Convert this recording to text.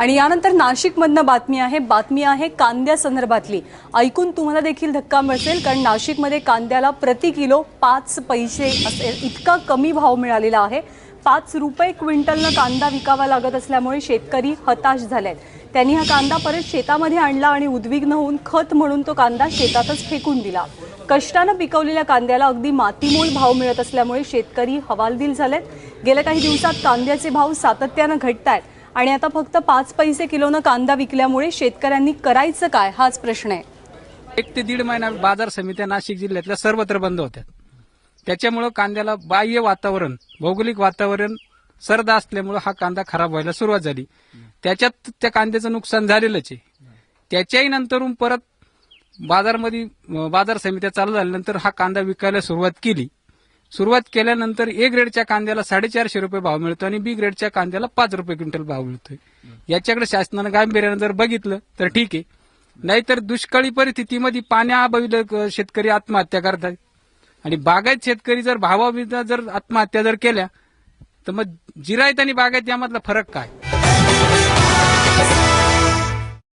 आणि यानंतर नाशिकमधनं बातमी आहे. बातमी आहे कांद्यासंदर्भातली ऐकून तुम्हाला देखील धक्का मिळेल कारण नाशिकमध्ये कांद्याला प्रति किलो पाच पैसे असेल इतका कमी भाव मिळालेला आहे. पाच रुपये क्विंटलनं कांदा विकावा लागत असल्यामुळे शेतकरी हताश झाले आहेत त्यांनी हा कांदा परत शेतामध्ये आणला आणि उद्विग्न होऊन खत म्हणून तो कांदा शेतातच फेकून दिला. कष्टानं पिकवलेल्या कांद्याला अगदी मातीमोल भाव मिळत असल्यामुळे शेतकरी हवालदिल झालेत. गेल्या काही दिवसात कांद्याचे भाव सातत्यानं घटत आहेत आणि आता फक्त पाच पैसे किलोनं कांदा विकल्यामुळे शेतकऱ्यांनी करायचं काय हाच प्रश्न आहे. एक ते दीड महिना बाजार समित्या नाशिक जिल्ह्यातल्या सर्वत्र बंद होत्या. त्याच्यामुळं कांद्याला बाह्य वातावरण भौगोलिक वातावरण सर्द असल्यामुळं हा कांदा खराब व्हायला सुरुवात झाली. त्याच्यात त्या कांद्याचं नुकसान झालेलंच आहे. त्याच्याही नंतरून परत बाजारमध्ये बाजार समित्या चालू झाल्यानंतर हा कांदा विकायला सुरुवात केली. सुरुवात केल्यानंतर ए ग्रेडच्या कांद्याला साडेचारशे रुपये भाव मिळतो आणि बी ग्रेडच्या कांद्याला पाच रुपये क्विंटल भाव मिळतोय. याच्याकडे शासनानं गांभीर्यानं जर बघितलं तर ठीक आहे. नाहीतर दुष्काळी परिस्थितीमध्ये पाण्याअभावी शेतकरी आत्महत्या करतात. आणि बागायत शेतकरी जर भावाविरुद्ध जर आत्महत्या जर केल्या तर मग जिरायत आणि बागायत यामधला फरक काय?